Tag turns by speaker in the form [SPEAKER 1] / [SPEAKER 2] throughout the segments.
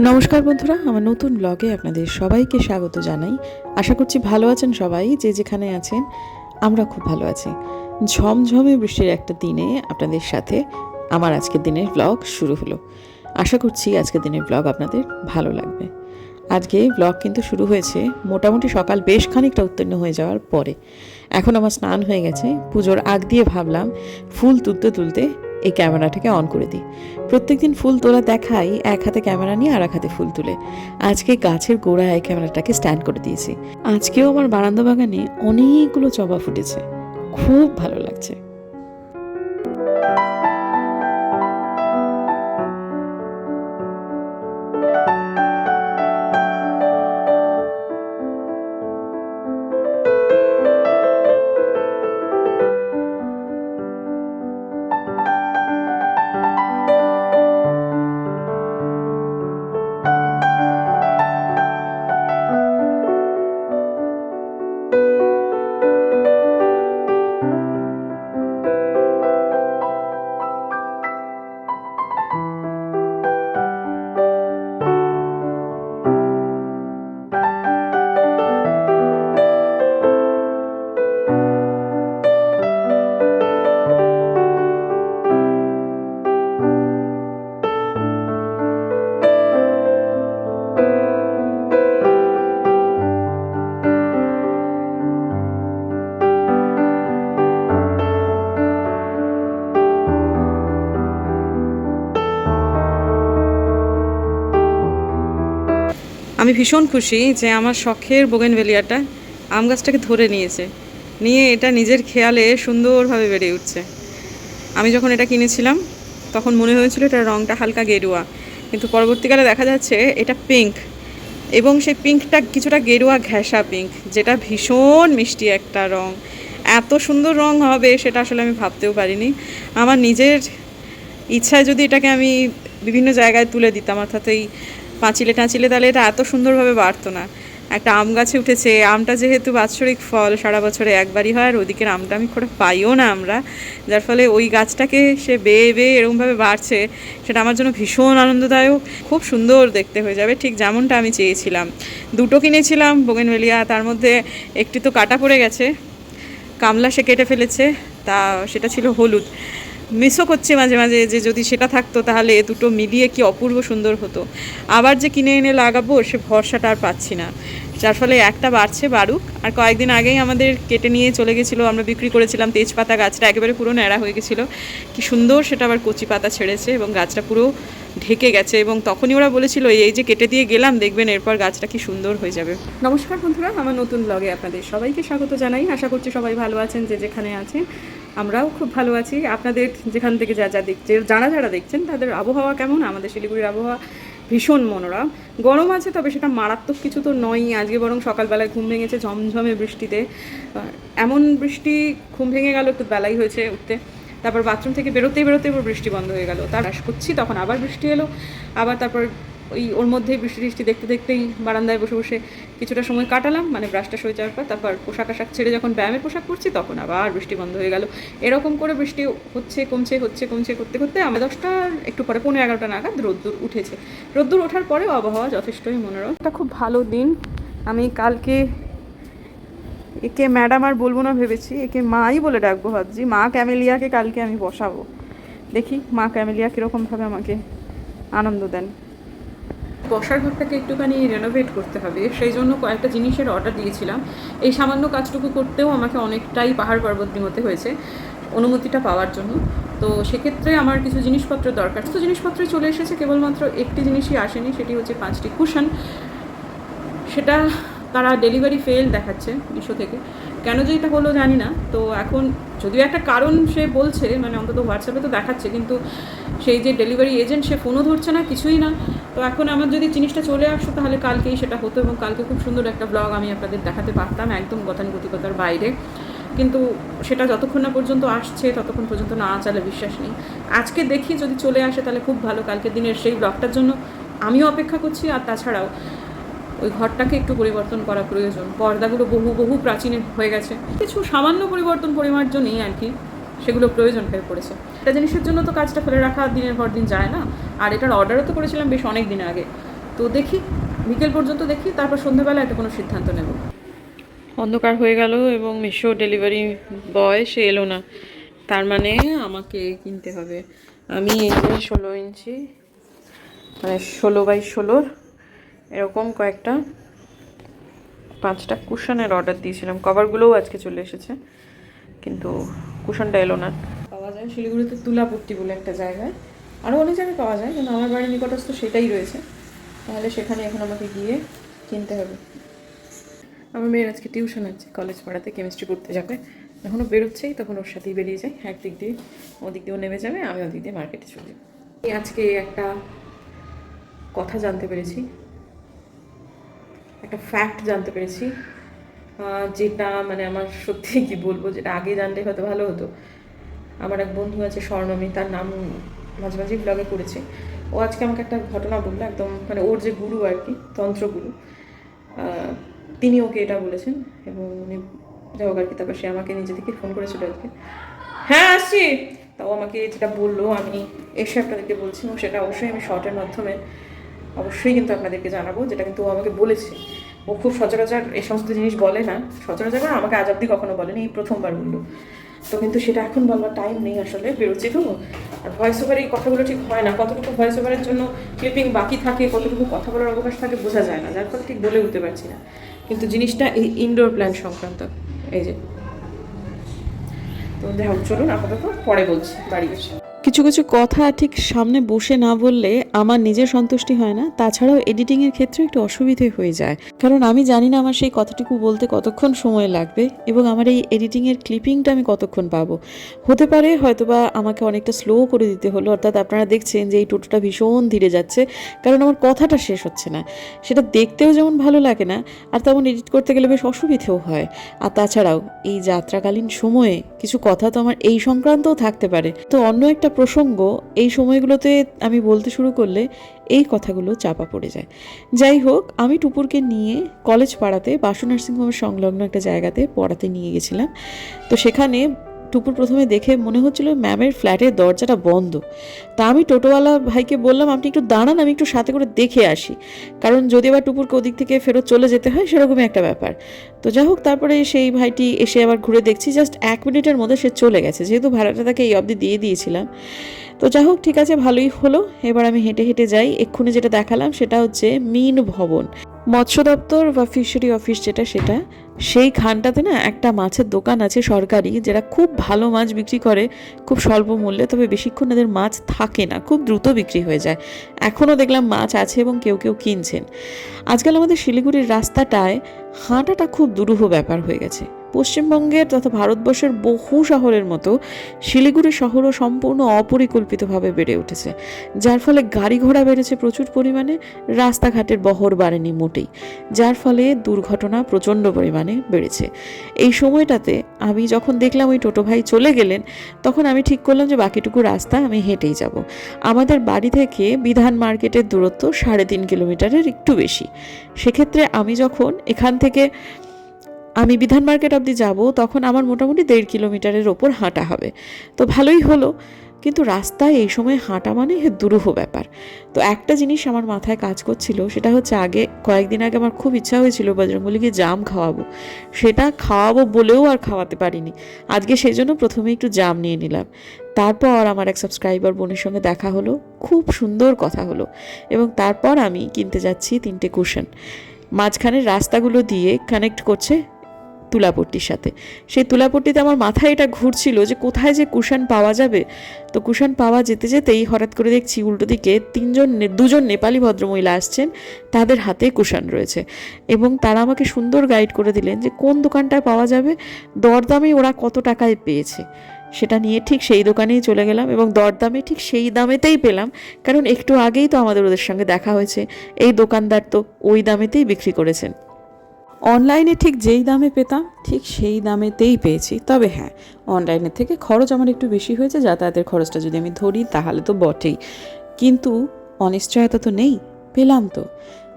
[SPEAKER 1] নমস্কার বন্ধুরা, আমার নতুন ব্লগে আপনাদের সবাইকে স্বাগত জানাই। আশা করছি ভালো আছেন সবাই, যে যেখানে আছেন, আমরা খুব ভালো আছি। ঝমঝমে বৃষ্টির একটা দিনে আপনাদের সাথে আমার আজকের দিনের ব্লগ শুরু হলো। আশা করছি আজকের দিনের ব্লগ আপনাদের ভালো লাগবে। আজকে ব্লগ কিন্তু শুরু হয়েছে মোটামুটি সকাল বেশ খানিকটা উত্তীর্ণ হয়ে যাওয়ার পরে। এখন আমার স্নান হয়ে গেছে, পুজোর আগ দিয়ে ভাবলাম ফুল তুলতে তুলতে এই ক্যামেরাটাকে অন করে দিই। প্রত্যেকদিন ফুল তোলা দেখাই, এক হাতে ক্যামেরা নিয়ে আর এক হাতে ফুল তুলে। আজকে গাছের গোড়ায় এই ক্যামেরাটাকে স্ট্যান্ড করে দিয়েছি। আজকেও আমার বারান্দা বাগানে অনেকগুলো জবা ফুটেছে। খুব ভালো লাগছে।
[SPEAKER 2] আমি ভীষণ খুশি যে আমার শখের বোগেন বোগেনভেলিয়াটা আম গাছটাকে ধরে নিয়েছে। নিয়ে এটা নিজের খেয়ালে সুন্দরভাবে বেড়ে উঠছে। আমি যখন এটা কিনেছিলাম, তখন মনে হয়েছিল এটা রঙটা হালকা গেরুয়া। কিন্তু পরবর্তীকালে দেখা যাচ্ছে এটা পিঙ্ক এবং সেই পিঙ্কটা কিছুটা গেরুয়া ঘেঁষা পিঙ্ক, যেটা ভীষণ মিষ্টি একটা রং। এত সুন্দর রং হবে সেটা আসলে আমি ভাবতেও পারিনি। আমার নিজের ইচ্ছায় যদি এটাকে আমি বিভিন্ন জায়গায় তুলে দিতাম, অর্থাৎ এই পাঁচিলে টাঁচিলে তাহলে এটা এত সুন্দরভাবে বাড়তো না। একটা আম গাছে উঠেছে, আমটা যেহেতু বাৎসরিক ফল, সারা বছরে একবারই হয়, আর ওদিকের আমটা আমি খুব পাইও না আমরা। যার ফলে ওই গাছটাকে সে বেয়ে বেয়ে এরকমভাবে বাড়ছে, সেটা আমার জন্য ভীষণ আনন্দদায়ক, খুব সুন্দর দেখতে হয়ে যাবে, ঠিক যেমনটা আমি চেয়েছিলাম। দুটো কিনেছিলাম বোগেনভেলিয়া, তার মধ্যে একটি তো কাটা পড়ে গেছে, কামলা সে কেটে ফেলেছে, তা সেটা ছিল হলুদ। মিসও করছে মাঝে মাঝে যে যদি সেটা থাকতো তাহলে এ দুটো মিলিয়ে কি অপূর্ব সুন্দর হতো। আবার যে কিনে এনে লাগাবো, সে ভরসাটা আর পাচ্ছি না। যার ফলে একটা বাড়ছে বাড়ুক আর কয়েকদিন আগেই আমাদের কেটে নিয়ে চলে গেছিল, আমরা বিক্রি করেছিলাম তেজপাতা গাছটা, একেবারে পুরো ন্যাড়া হয়ে গেছিল। কি সুন্দর সেটা আবার কচি পাতা ছেড়েছে এবং গাছটা পুরো ঢেকে গেছে এবং তখনই ওরা বলেছিল, এই যে কেটে দিয়ে গেলাম, দেখবেন এরপর গাছটা কি সুন্দর হয়ে যাবে। নমস্কার বন্ধুরা, আমার নতুন ব্লগে আপনাদের সবাইকে স্বাগত জানাই। আশা করছি সবাই ভালো আছেন, যে যেখানে আছেন। আমরাও খুব ভালো আছি। আপনাদের যেখান থেকে যা যা দেখছে যারা যারা দেখছেন, তাদের আবহাওয়া কেমন? আমাদের শিলিগুড়ির আবহাওয়া ভীষণ মনোরম। গরম আছে, তবে সেটা মারাত্মক কিছু তো নয়ই। আজকে বরং সকালবেলায় ঘুম ভেঙেছে ঝমঝমে বৃষ্টিতে। এমন বৃষ্টি ঘুম ভেঙে গেল, একটু বেলাই হয়েছে উঠতে। তারপর বাথরুম থেকে বেরোতে বেরোতে বৃষ্টি বন্ধ হয়ে গেল। তার করছি তখন আবার বৃষ্টি এলো। আবার তারপর ওই ওর মধ্যেই বৃষ্টি টিষ্টি দেখতে দেখতেই বারান্দায় বসে বসে কিছুটা সময় কাটালাম মানে ব্রাশটা হয়ে যাওয়ার পর তারপর পোশাক আশাক ছেড়ে যখন ব্যায়ামের পোশাক পরছি তখন আবার বৃষ্টি বন্ধ হয়ে গেল। এরকম করে বৃষ্টি হচ্ছে, কমছে হচ্ছে, কমছে করতে করতে আমরা দশটা, একটু পরে পনেরো এগারোটা নাগাদ রোদ্দুর উঠেছে। রোদ্দুর ওঠার পরেও আবহাওয়া যথেষ্টই মনোরম। একটা খুব ভালো দিন। আমি কালকে একে ম্যাডাম আর বলব না ভেবেছি, একে মাই বলে ডাকবো ভাবছি। মা ক্যামেলিয়াকে কালকে আমি বসাবো। দেখি মা ক্যামেলিয়া কীরকমভাবে আমাকে আনন্দ দেন। বসার ঘরটাকে একটুখানি রেনোভেট করতে হবে। সেই জন্য কয়েকটা জিনিসের অর্ডার দিয়েছিলাম। এই সামান্য কাজটুকু করতেও আমাকে অনেকটাই পাহাড় পর্বত হতে হয়েছে অনুমতিটা পাওয়ার জন্য। তো সেক্ষেত্রে আমার কিছু জিনিসপত্র দরকার। তো জিনিসপত্রই চলে এসেছে, কেবলমাত্র একটি জিনিসই আসেনি, সেটি হচ্ছে পাঁচটি কুশন। সেটা তারা ডেলিভারি ফেল দেখাচ্ছে মিশো থেকে। কেন যে এটা হলো জানি না। তো এখন যদিও একটা কারণ সে বলছে মানে অন্তত হোয়াটসঅ্যাপে তো দেখাচ্ছে, কিন্তু সেই যে ডেলিভারি এজেন্ট, সে ফোনও ধরছে না, কিছুই না। তো এখন আমার যদি জিনিসটা চলে আসতো, তাহলে কালকেই সেটা হতো এবং কালকে খুব সুন্দর একটা ব্লগ আমি আপনাদের দেখাতে পারতাম একদম গতানুগতিকতার বাইরে। কিন্তু সেটা যতক্ষণ না পর্যন্ত আসছে, ততক্ষণ পর্যন্ত না চালে বিশ্বাস নেই। আজকে দেখি যদি চলে আসে, তাহলে খুব ভালো। কালকের দিনের সেই ব্লগটার জন্য আমিও অপেক্ষা করছি, আর তাছাড়াও ওই ঘরটাকে একটু পরিবর্তন করা প্রয়োজন। পর্দাগুলো বহু বহু প্রাচীনের হয়ে গেছে। কিছু সামান্য পরিবর্তন পরিমার্জনই আর কি, সেগুলো প্রয়োজন হয়ে পড়েছে। একটা জিনিসের জন্য তো কাজটা ফেলে রাখা দিনের পর দিন যায় না। আর এটার অর্ডারও তো করেছিলাম বেশ অনেক দিন আগে। তো দেখি, বিকেল পর্যন্ত দেখি, তারপর সন্ধ্যাবেলা একটা কোনো সিদ্ধান্ত নেব। অন্ধকার হয়ে গেল এবং মিশো ডেলিভারি বয়, সে এলো না। তার মানে আমাকে কিনতে হবে। আমি এই যে ষোলো ইঞ্চি মানে ষোলো বাই ষোলোর এরকম কয়েকটা, পাঁচটা কুশনের অর্ডার দিয়েছিলাম। কভারগুলোও আজকে চলে এসেছে, কিন্তু কুশনটা এলো না। পাওয়া যায় শিলিগুড়িতে তুলাপট্টি বলে একটা জায়গায়। আরও অনেক জায়গায় পাওয়া যায়, কিন্তু আমার বাড়ির নিকটস্থ সেটাই রয়েছে। তাহলে সেখানে এখন আমাকে গিয়ে কিনতে হবে। আমার মেয়ের আজকে টিউশন আছে কলেজ পাড়াতে কেমিস্ট্রি পড়তে যাবে। যখন ও বেরোচ্ছেই, তখন ওর সাথেই বেরিয়ে যায় একদিক দিয়ে ওদিক দিয়ে ও নেমে যাবে, আমি ওদিক দিয়ে মার্কেটে চলে যাব আজকে একটা কথা জানতে পেরেছি। একটা ফ্যাক্ট জানতে পেরেছি যেটা মানে আমার সত্যি কি বলব, যেটা আগে জানলে হয়তো ভালো হতো। আমার এক বন্ধু আছে, স্বর্ণমী, তার নাম মাঝে মাঝে ব্লগে করেছে ও আজকে আমাকে একটা ঘটনা বলল, একদম মানে ওর যে গুরু আর কি, তন্ত্রগুরু তিনি ওকে এটা বলেছেন এবং উনি যাই হোক আর কি, তারপর সে আমাকে নিজে থেকে ফোন করেছিল আজকে। হ্যাঁ আসছি। তাও আমাকে যেটা বলল, আমি এসে আপনাদেরকে বলছি এবং সেটা অবশ্যই আমি শর্টের মাধ্যমে অবশ্যই কিন্তু আপনাদেরকে জানাব, যেটা কিন্তু ও আমাকে বলেছে। ও খুব সচরাচর এই সমস্ত জিনিস বলে না, সচরাচর আমাকে আজ অব্দি কখনো বলেনি, এই প্রথমবার বলল। তো কিন্তু সেটা এখন বলবার টাইম নেই আসলে, বেরোচ্ছি তো। আর ভয়েস ওভারে এই কথাগুলো ঠিক হয় না, কতটুকু ভয়েস ওভারের জন্য ক্লিপিং বাকি থাকে, কতটুকু কথা বলার অবকাশ থাকে বোঝা যায় না, যার ফলে ঠিক বলে উঠতে পারছি না। কিন্তু জিনিসটা এই ইনডোর প্ল্যান সংক্রান্ত, এই যে। তো হোক, চলুন আপাতত পরে বলছি, বাড়ি এসে।
[SPEAKER 1] কিছু কিছু কথা ঠিক সামনে বসে না বললে আমার নিজের সন্তুষ্টি হয় না। তাছাড়াও এডিটিংয়ের ক্ষেত্রে একটু অসুবিধে হয়ে যায়। কারণ আমি জানি না আমার সেই কথাটুকু বলতে কতক্ষণ সময় লাগবে এবং আমার এই এডিটিংয়ের ক্লিপিংটা আমি কতক্ষণ পাবো। হতে পারে হয়তোবা আমাকে অনেকটা স্লো করে দিতে হলো। অর্থাৎ আপনারা দেখছেন যে এই টোটোটা ভীষণ ধীরে যাচ্ছে। কারণ আমার কথাটা শেষ হচ্ছে না। সেটা দেখতেও যেমন ভালো লাগে না, আর তেমন এডিট করতে গেলে বেশ অসুবিধেও হয়। আর তাছাড়াও এই যাত্রাকালীন সময়ে কিছু কথা তো আমার এই সংক্রান্তও থাকতে পারে। তো অন্য একটা প্রসঙ্গ, এই সময়গুলোতে আমি বলতে শুরু করলে এই কথাগুলো চাপা পড়ে যায়। যাই হোক, আমি টুপুরকে নিয়ে কলেজ পাড়াতে বাসু নার্সিংহোমের সংলগ্ন একটা জায়গাতে পড়াতে নিয়ে গেছিলাম। তো সেখানে টুপুর প্রথমে দেখে মনে হচ্ছিল ম্যামের ফ্ল্যাটের দরজাটা বন্ধ। তা আমি টোটোওয়ালা ভাইকে বললাম, আপনি একটু দাঁড়ান, আমি একটু সাথে করে দেখে আসি। কারণ যদি আবার টুপুরকে ওদিক থেকে ফেরত চলে যেতে হয়, সেরকমই একটা ব্যাপার। তো যাই হোক, তারপরে সেই ভাইটি এসে আবার ঘুরে দেখছি। জাস্ট এক মিনিটের মধ্যে সে চলে গেছে। যেহেতু ভাড়াটা তাকে এই অবধি দিয়ে দিয়েছিলাম। তো যাই হোক, ঠিক আছে, ভালোই হলো। এবার আমি হেঁটে হেঁটে যাই। এক্ষুনি যেটা দেখালাম, সেটা হচ্ছে মিন ভবন। মৎস্য দপ্তর বা ফিশারি অফিস যেটা সেটা, সেই খানটাতে না একটা মাছের দোকান আছে সরকারি যারা খুব ভালো মাছ বিক্রি করে, খুব স্বল্প মূল্যে, তবে বেশিক্ষণ এদের মাছ থাকে না, খুব দ্রুত বিক্রি হয়ে যায়। এখনও দেখলাম মাছ আছে এবং কেউ কেউ কিনছেন। আজকাল আমাদের শিলিগুড়ির রাস্তাটায় হাঁটাটা খুব দুরূহ ব্যাপার হয়ে গেছে। পশ্চিমবঙ্গের তথা ভারতবর্ষের বহু শহরের মতো শিলিগুড়ি শহরও সম্পূর্ণ অপরিকল্পিতভাবে বেড়ে উঠেছে, যার ফলে গাড়ি ঘোড়া বেড়েছে প্রচুর পরিমাণে, রাস্তাঘাটের বহর বাড়েনি মোটেই, যার ফলে দুর্ঘটনা প্রচণ্ড পরিমাণে বেড়েছে। এই সময়টাতে আমি যখন দেখলাম ওই টোটো ভাই চলে গেলেন, তখন আমি ঠিক করলাম যে বাকিটুকু রাস্তা আমি হেঁটেই যাব। আমাদের বাড়ি থেকে বিধান মার্কেটের দূরত্ব সাড়ে তিন কিলোমিটারের একটু বেশি। সেক্ষেত্রে আমি যখন এখান থেকে আমি বিধান মার্কেট অবধি যাব, তখন আমার মোটামুটি দেড় কিলোমিটারের ওপর হাঁটা হবে। তো ভালোই হলো, কিন্তু রাস্তায় এই সময় হাঁটা মানে দুরূহ ব্যাপার। তো একটা জিনিস আমার মাথায় কাজ করছিল, সেটা হচ্ছে আগে, কয়েকদিন আগে আমার খুব ইচ্ছা হয়েছিল বজরঙ্গলিকে জাম খাওয়াবো। সেটা খাওয়াবো বলেও আর খাওয়াতে পারিনি। আজকে সেই জন্য প্রথমে একটু জাম নিয়ে নিলাম। তারপর আমার এক সাবস্ক্রাইবার বোনের সঙ্গে দেখা হলো, খুব সুন্দর কথা হলো। এবং তারপর আমি কিনতে যাচ্ছি তিনটে কুশন। মাঝখানের রাস্তাগুলো দিয়ে কানেক্ট করছে তুলাপট্টির সাথে। সেই তুলাপট্টিতে আমার মাথায় এটা ঘুরছিল যে কোথায় যে কুশন পাওয়া যাবে। তো কুশন পাওয়া যেতে যেতেই হঠাৎ করে দেখছি উল্টো দিকে তিনজন দুজন নেপালি ভদ্রমহিলা আসছেন। তাদের হাতে কুশন রয়েছে এবং তারা আমাকে সুন্দর গাইড করে দিলেন যে কোন দোকানটায় পাওয়া যাবে, দরদামে ওরা কত টাকায় পেয়েছে। সেটা নিয়ে ঠিক সেই দোকানেই চলে গেলাম এবং দরদামে ঠিক সেই দামেতেই পেলাম। কারণ একটু আগেই তো আমাদের ওদের সঙ্গে দেখা হয়েছে। এই দোকানদার তো ওই দামেতেই বিক্রি করেছেন। অনলাইনে ঠিক যেই দামে পেতাম, ঠিক সেই দামেতেই পেয়েছি। তবে হ্যাঁ অনলাইনের থেকে খরচ আমার একটু বেশি হয়েছে, যাতায়াতের খরচটা যদি আমি ধরি, তাহলে তো বটেই। কিন্তু অনিশ্চয়তা তো নেই, পেলাম তো।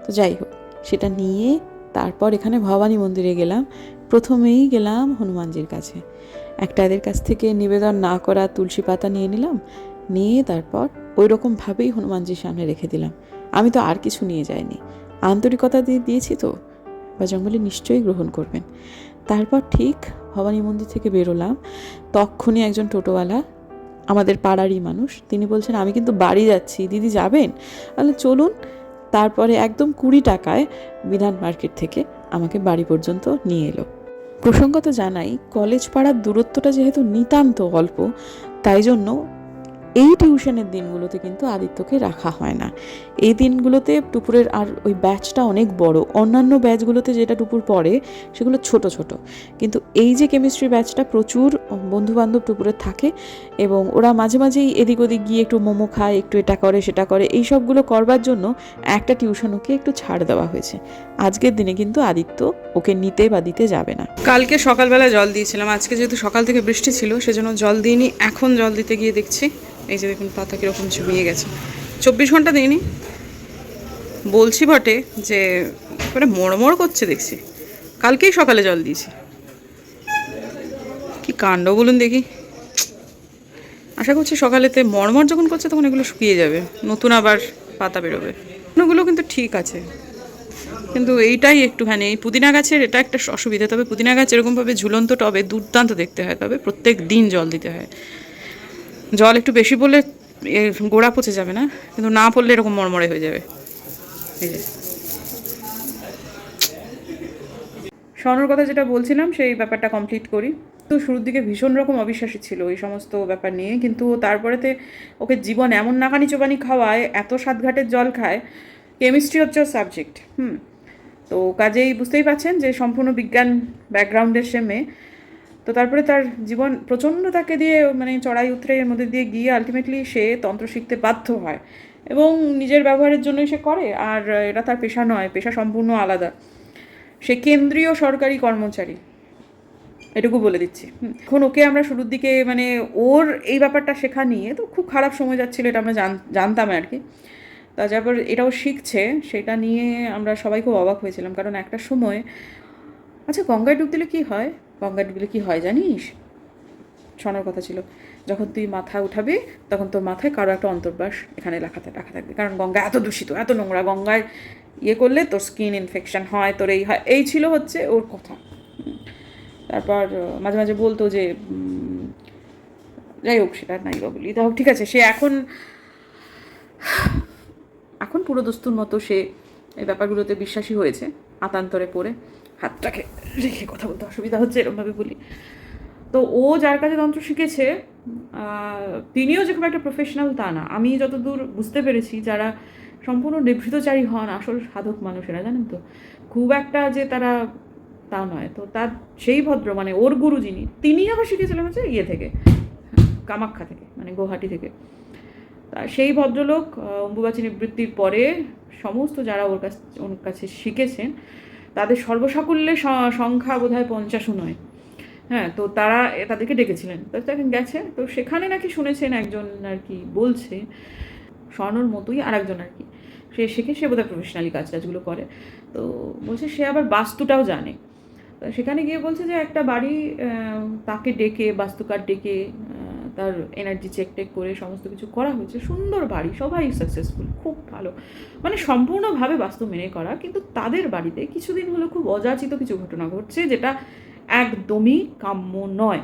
[SPEAKER 1] তো যাই হোক, সেটা নিয়ে তারপর এখানে ভবানী মন্দিরে গেলাম। প্রথমেই গেলাম হনুমানজির কাছে। একটা এদের কাছ থেকে নিবেদন না করা তুলসী পাতা নিয়ে নিলাম, নিয়ে তারপর ওই রকমভাবেই হনুমানজির সামনে রেখে দিলাম। আমি তো আর কিছু নিয়ে যাইনি। আন্তরিকতা দিয়ে দিয়েছি তো। বা জঙ্গলে নিশ্চয়ই গ্রহণ করবেন। তারপর ঠিক ভবানী মন্দির থেকে বেরোলাম। তক্ষুনি একজন টোটোওয়ালা, আমাদের পাড়ারই মানুষ, তিনি বলছেন, আমি কিন্তু বাড়ি যাচ্ছি, দিদি যাবেন? তাহলে চলুন। তারপরে একদম কুড়ি টাকায় বিধান মার্কেট থেকে আমাকে বাড়ি পর্যন্ত নিয়ে এলো। প্রসঙ্গত জানাই কলেজ পাড়ার দূরত্বটা যেহেতু নিতান্ত অল্প, তাই জন্য এই টিউশনের দিনগুলোতে কিন্তু আদিত্যকে রাখা হয় না। এই দিনগুলোতে টুপুরের আর ওই ব্যাচটা অনেক বড়। অন্যান্য ব্যাচগুলোতে যেটা টুপুর পড়ে, সেগুলো ছোট ছোট। কিন্তু এই যে কেমিস্ট্রি ব্যাচটা প্রচুর বন্ধুবান্ধব টুপুরের থাকে এবং ওরা মাঝে মাঝেই এদিক ওদিক গিয়ে একটু মোমো খায়, একটু এটা করে, সেটা করে, এই সবগুলো করবার জন্য একটা টিউশন ওকে একটু ছাড় দেওয়া হয়েছে। আজকের দিনে কিন্তু আদিত্য ওকে নিতে বা দিতে যাবে না।
[SPEAKER 2] কালকে সকালবেলা জল দিয়েছিলাম। আজকে যেহেতু সকাল থেকে বৃষ্টি ছিল, সেজন্য জল দিইনি। এখন জল দিতে গিয়ে দেখছি। এই যে দেখুন, পাতা কীরকম চুমিয়ে গেছে। চব্বিশ ঘণ্টা দিইনি। বলছি বটে যে, এবারে মড়মড় করছে দেখছি। কালকেই সকালে জল দিয়েছি। কি কাণ্ড বলুন দেখি। আশা করছি সকালেতে মরমর যখন করছে তখন এগুলো শুকিয়ে যাবে। নতুন আবার পাতা বেরোবে। ওগুলো কিন্তু ঠিক আছে। কিন্তু এইটাই একটুখানি, এই পুদিনা গাছের এটা একটা অসুবিধা। তবে পুদিনা গাছ এরকমভাবে ঝুলন্ত টবে দুর্দান্ত দেখতে হয়। তবে প্রত্যেক দিন জল দিতে হয়। জল একটু বেশি পড়লে গোড়া পচে যাবে না? কিন্তু না পড়লে এরকম মরমরে হয়ে যাবে। এই যে। স্বর্ণর কথা যেটা বলছিলাম, সেই ব্যাপারটা কমপ্লিট করি। তো শুরুর দিকে ভীষণ রকম অবিশ্বাসী ছিল এই সমস্ত ব্যাপার নিয়ে। কিন্তু তারপরেতে ওকে জীবন এমন নাকানি চোবানি খাওয়ায়, এত সাতঘাটের জল খায় কেমিস্ট্রি হচ্ছে সাবজেক্ট হুম? তো কাজেই বুঝতেই পাচ্ছেন যে সম্পূর্ণ বিজ্ঞান ব্যাকগ্রাউন্ডের সে মেয়ে। তো তারপরে তার জীবন প্রচণ্ড তাকে দিয়ে মানে চড়াই উতরে এর মধ্যে দিয়ে গিয়ে আলটিমেটলি সে তন্ত্র শিখতে বাধ্য হয়। এবং নিজের ব্যবহারের জন্যই সে করে, আর এটা তার পেশা নয়, পেশা সম্পূর্ণ আলাদা। সে কেন্দ্রীয় সরকারি কর্মচারী। এটুকু বলে দিচ্ছি। এখন ওকে আমরা শুরুর দিকে মানে ওর এই ব্যাপারটা শেখা নিয়ে তো খুব খারাপ সময় যাচ্ছিল, এটা আমরা জান- জানতাম আর কি। তা যারপর এটাও শিখছে, সেটা নিয়ে আমরা সবাই খুব অবাক হয়েছিলাম। কারণ একটা সময় আচ্ছা গঙ্গায় ডুব দিলে কী হয়? গঙ্গায় ডুব দিলে কী হয় জানিস? শোনার কথা ছিল। যখন তুই মাথা উঠাবি, তখন তোর মাথায় কারও একটা অন্তর্বাস এখানে লেখা রাখা থাকবে। কারণ গঙ্গা এত দূষিত, এত নোংরা। গঙ্গায় ইয়ে করলে তোর স্কিন ইনফেকশন হয়, তোর এই হয়। এই ছিল হচ্ছে ওর কথা। তারপর মাঝে মাঝে বলতো যে যাই হোক, সেটা নাই বা বলি। তা হোক, ঠিক আছে। সে এখন এখন পুরো দস্তুর মতো সে এই ব্যাপারগুলোতে বিশ্বাসী হয়েছে, আতান্তরে পড়ে। হাতটাকে রেখে কথা বলতে অসুবিধা হচ্ছে, এরকমভাবে বলি। তো ও যার কাছে তন্ত্র শিখেছে তিনিও যে খুব একটা প্রফেশনাল তা না। আমি যতদূর বুঝতে পেরেছি, যারা সম্পূর্ণ নিভৃতচারী হন, আসল সাধক মানুষেরা, জানেন তো? খুব একটা যে তারা তা নয়। তো তার সেই ভদ্র মানে ওর গুরু যিনি তিনি আবার শিখেছিলেন হচ্ছে ইয়ে থেকে, কামাখ্যা থেকে মানে গুয়াহাটি থেকে। তা সেই ভদ্রলোক অম্বুবাচী নিবৃত্তির পরে সমস্ত যারা ওর কাছ, ওর কাছে শিখেছেন তাদের সর্বসাকুল্যে সংখ্যা বোধ হয় পঞ্চাশও নয়। হ্যাঁ তো তারা তাদেরকে ডেকেছিলেন। তো তখন গেছে, তো সেখানে নাকি শুনেছেন একজন আর কি বলছে, স্বর্ণর মতোই আর একজন আর কি। সে শিখে সে বোধহয় প্রফেশনালি কাজ টাজগুলো করে। তো বলছে সে আবার বাস্তুটাও জানে। সেখানে গিয়ে বলছে যে একটা বাড়ি তাকে ডেকে, বাস্তুকার ডেকে তার এনার্জি চেক টেক করে সমস্ত কিছু করা হয়েছে। সুন্দর বাড়ি, সবাই সাকসেসফুল খুব ভালো। মানে সম্পূর্ণভাবে বাস্তু মেনে করা, কিন্তু তাদের বাড়িতে কিছুদিন হলো খুব অযাচিত কিছু ঘটনা ঘটছে, যেটা একদমই কাম্য নয়।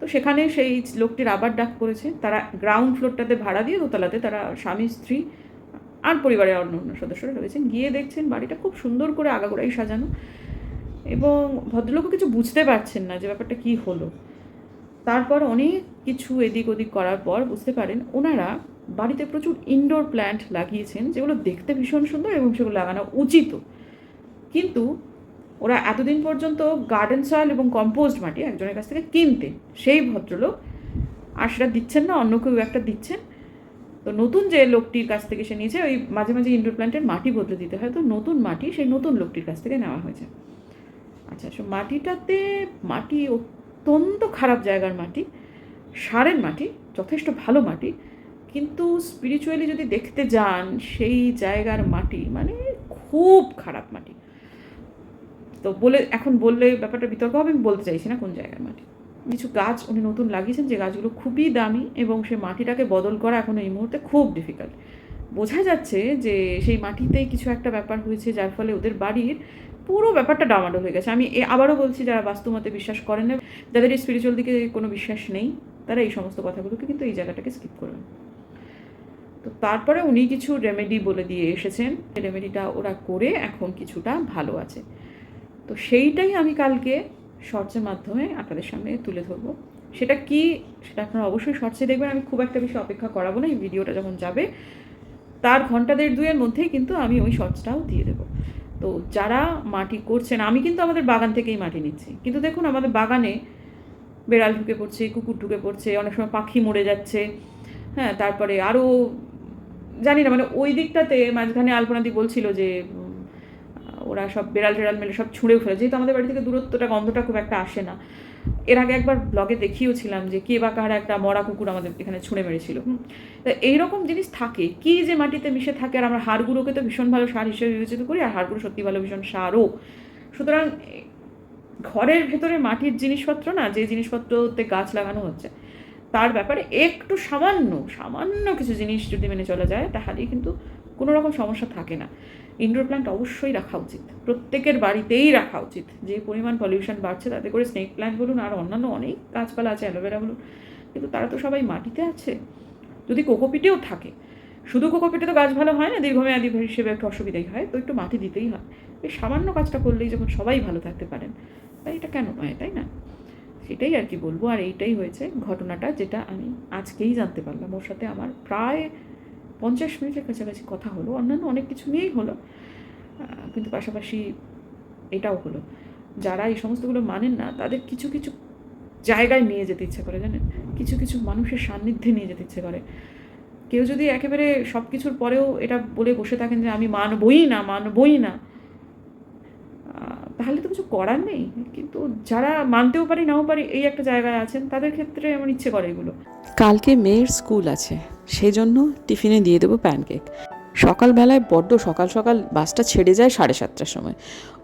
[SPEAKER 2] তো সেখানে সেই লোকটির আবার ডাক করেছে, তারা গ্রাউন্ড ফ্লোরটাতে ভাড়া দিয়ে দোতলাতে তারা স্বামী, স্ত্রী আর পরিবারের অন্য অন্য সদস্যরা রয়েছেন। গিয়ে দেখছেন বাড়িটা খুব সুন্দর করে আগাগোড়াই সাজানো এবং ভদ্রলোকও কিছু বুঝতে পারছেন না যে ব্যাপারটা কী হলো। তারপর অনেক কিছু এদিক ওদিক করার পর, বুঝতে পারেন, ওনারা বাড়িতে প্রচুর ইনডোর প্ল্যান্ট লাগিয়েছেন, যেগুলো দেখতে ভীষণ সুন্দর এবং সেগুলো লাগানো উচিত। কিন্তু ওরা এতদিন পর্যন্ত গার্ডেন সয়েল এবং কম্পোস্ট মাটি একজনের কাছ থেকে কিনতেন। সেই ভদ্রলোক আর সেটা দিচ্ছেন না, অন্য কেউ একটা দিচ্ছেন। তো নতুন যে লোকটির কাছ থেকে সে নিয়েছে, ওই মাঝে মাঝে ইনডোর প্ল্যান্টের মাটি বদলে দিতে হয়। তো নতুন মাটি সেই নতুন লোকটির কাছ থেকে নেওয়া হয়েছে। আচ্ছা সো মাটিটাতে মাটি অত্যন্ত খারাপ জায়গার মাটি, সারের মাটি, যথেষ্ট ভালো মাটি, কিন্তু স্পিরিচুয়ালি যদি দেখতে যান, সেই জায়গার মাটি মানে খুব খারাপ মাটি। তো বলে, এখন বললে ব্যাপারটা বিতর্ক হবে, আমি বলতে চাইছি না কোন জায়গার মাটি। কিছু গাছ উনি নতুন লাগিয়েছেন, যে গাছগুলো খুবই দামি এবং সে মাটিটাকে বদল করা এখন এই মুহূর্তে খুব ডিফিকাল্ট
[SPEAKER 1] বোঝা যাচ্ছে যে সেই মাটিতেই কিছু একটা ব্যাপার হয়েছে, যার ফলে ওদের বাড়ির পুরো ব্যাপারটা ডামাডোল হয়ে গেছে। আমি আবারও বলছি, যারা বাস্তুমতে বিশ্বাস করেন না, যাদের স্পিরিচুয়াল দিকে কোনো বিশ্বাস নেই, তারা এই সমস্ত কথাগুলোকে কিন্তু এই জায়গাটাকে স্কিপ করবেন। তো তারপরে উনি কিছু রেমেডি বলে দিয়ে এসেছেন। রেমেডিটা ওরা করে এখন কিছুটা ভালো আছে। তো সেইটাই আমি কালকে শর্টসের মাধ্যমে আপনাদের সামনে তুলে ধরবো। সেটা কি, সেটা আপনারা অবশ্যই শর্টসে দেখবেন। আমি খুব একটা বেশি অপেক্ষা করাবো না, এই ভিডিওটা যখন যাবে, তার ঘণ্টা দেড় দুয়ের মধ্যেই কিন্তু আমি ওই শর্টসটাও দিয়ে দেবো। তো যারা মাটি করছেন, আমি কিন্তু আমাদের বাগান থেকেই মাটি নিচ্ছি। কিন্তু দেখুন, আমাদের বাগানে বেড়াল ঢুকে পড়ছে, কুকুর ঢুকে পড়ছে, অনেক সময় পাখি মরে যাচ্ছে হ্যাঁ তারপরে আরও জানি না মানে ওই দিকটাতে মাঝখানে আলপনাদি বলছিল যে ওরা সব বেড়াল টেড়াল মেলে সব ছুঁড়ে ফেলে। যেহেতু আমাদের বাড়ি থেকে দূরত্বটা, গন্ধটা খুব একটা আসে না। এর আগে একবার ব্লগে দেখিয়েওছিলাম যে কে বা কার একটা মরা কুকুর আমাদের এখানে ছুঁড়ে মেরেছিল। তা এইরকম জিনিস থাকে। কি যে মাটিতে মিশে থাকে আর আমরা হাড়গুলোকে তো ভীষণ ভালো সার হিসেবে বিবেচিত করি আর হাড়গুলো সত্যি ভালো ভীষণ সারও। সুতরাং ঘরের ভেতরে মাটির জিনিসপত্র না, যে জিনিসপত্রতে গাছ লাগানো হচ্ছে, তার ব্যাপারে একটু সামান্য সামান্য কিছু জিনিস যদি মেনে চলা যায়, তাহলেই কিন্তু কোনো রকম সমস্যা থাকে না। ইনডোর প্ল্যান্ট অবশ্যই রাখা উচিত। প্রত্যেকের বাড়িতেই রাখা উচিত। যে পরিমাণ পলিউশন বাড়ছে তাতে করে স্নেক প্ল্যান্ট বলুন আর অন্যান্য অনেক গাছপালা আছে অ্যালোভেরা বলুন, কিন্তু তারা তো সবাই মাটিতে আছে। যদি কোকোপিটেও থাকে, শুধু কোকোপিটে তো গাছ ভালো হয় না, দীর্ঘমেয়াদী হিসেবে একটু অসুবিধাই হয়, তো একটু মাটি দিতেই হয়। এই সামান্য কাজটা করলেই যখন সবাই ভালো থাকতে পারেন, তাই এটা কেন নয়, তাই না? সেটাই আর কি বলব, আর এইটাই হয়েছে ঘটনাটা যেটা আমি আজকেই জানতে পারলাম। ওর সাথে আমার প্রায় পঞ্চাশ মিনিটের কাছাকাছি কথা হলো, অন্যান্য অনেক কিছু নিয়েই হলো। কিন্তু পাশাপাশি এটাও হলো, যারা এই সমস্তগুলো মানেন না, তাদের কিছু কিছু জায়গায় নিয়ে যেতে ইচ্ছে করে, জানেন? কিছু কিছু মানুষের সান্নিধ্যে নিয়ে যেতে ইচ্ছে করে। কেউ যদি একেবারে সব কিছুর পরেও এটা বলে বসে থাকেন যে আমি মানবই না মানবই না তাহলে তো কিছু করার নেই। কিন্তু যারা মানতেও পারি, নাও পারি, এই একটা জায়গায় আছেন, তাদের ক্ষেত্রে আমার ইচ্ছে করে এগুলো। কালকে মেয়ের স্কুল আছে। সেই জন্য টিফিনে দিয়ে দেবো প্যানকেক। সকালবেলায় বড্ড সকাল সকাল বাসটা ছেড়ে যায় সাড়ে সাতটার সময়।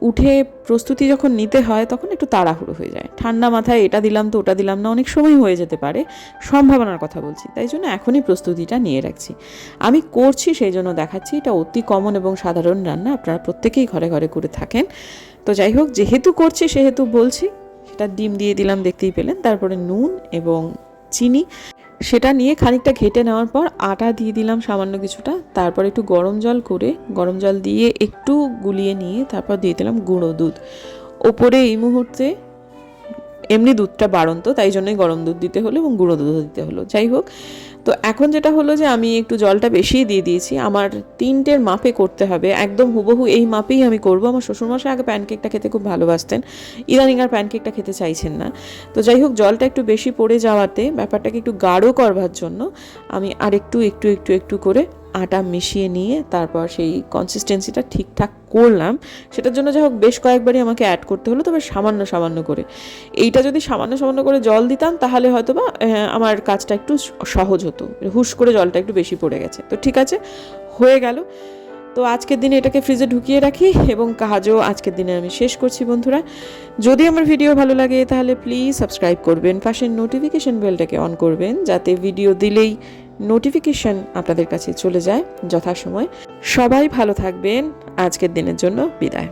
[SPEAKER 1] উঠে প্রস্তুতি যখন নিতে হয় তখন একটু তাড়াহুড়ো হয়ে যায়। ঠান্ডা মাথায় এটা দিলাম তো ওটা দিলাম না, অনেক সময় হয়ে যেতে পারে। সম্ভাবনার কথা বলছি, তাই জন্য এখনই প্রস্তুতিটা নিয়ে রাখছি। আমি করছি সেই জন্য দেখাচ্ছি, এটা অতি কমন এবং সাধারণ রান্না, আপনারা প্রত্যেকেই ঘরে ঘরে করে থাকেন। তো যাই হোক, যেহেতু করছি, সেহেতু বলছি, সেটা ডিম দিয়ে দিলাম, দেখতেই পেলেন। তারপরে নুন এবং চিনি। সেটা নিয়ে খানিকটা ঘেটে নেওয়ার পর আটা দিয়ে দিলাম সামান্য কিছুটা। তারপর একটু গরম জল করে গরম জল দিয়ে একটু গুলিয়ে নিয়ে তারপর দিয়ে দিলাম গুঁড়ো দুধ। ওপরে এই মুহূর্তে এমনি দুধটা বাড়ন্ত, তাই জন্যই গরম দুধ দিতে হলো এবং গুঁড়ো দুধও দিতে হলো। যাই হোক তো এখন যেটা হলো যে আমি একটু জলটা বেশিই দিয়ে দিয়েছি। আমার তিনটের মাপে করতে হবে। একদম হুবহু এই মাপেই আমি করব। আমার শ্বশুরমশাই আগে প্যানকেকটা খেতে খুব ভালোবাসতেন। ইদানিং আর প্যানকেকটা খেতে চাইছেন না। তো যাই হোক, জলটা একটু বেশি পড়ে যাওয়াতে ব্যাপারটাকে একটু গাঢ় করবার জন্য আমি আর একটু একটু একটু একটু করে আটা মিশিয়ে নিয়ে তারপর সেই কনসিস্টেন্সিটা ঠিকঠাক করলাম। সেটার জন্য যাই হোক বেশ কয়েকবারই আমাকে অ্যাড করতে হলো, তবে সামান্য সামান্য করে। এইটা যদি সামান্য সামান্য করে জল দিতাম, তাহলে হয়তো বা আমার কাজটা একটু সহজ হতো। হুশ করে জলটা একটু বেশি পড়ে গেছে। তো ঠিক আছে, হয়ে গেল। তো আজকের দিনে এটাকে ফ্রিজে ঢুকিয়ে রাখি এবং কাজও আজকের দিনে আমি শেষ করছি বন্ধুরা। যদি আমার ভিডিও ভালো লাগে, তাহলে প্লিজ সাবস্ক্রাইব করবেন। পাশের নোটিফিকেশন বেলটাকে অন করবেন, যাতে ভিডিও দিলেই নোটিফিকেশন আপনাদের কাছে চলে যায় যথাসময়। সবাই ভালো থাকবেন। আজকের দিনের জন্য বিদায়।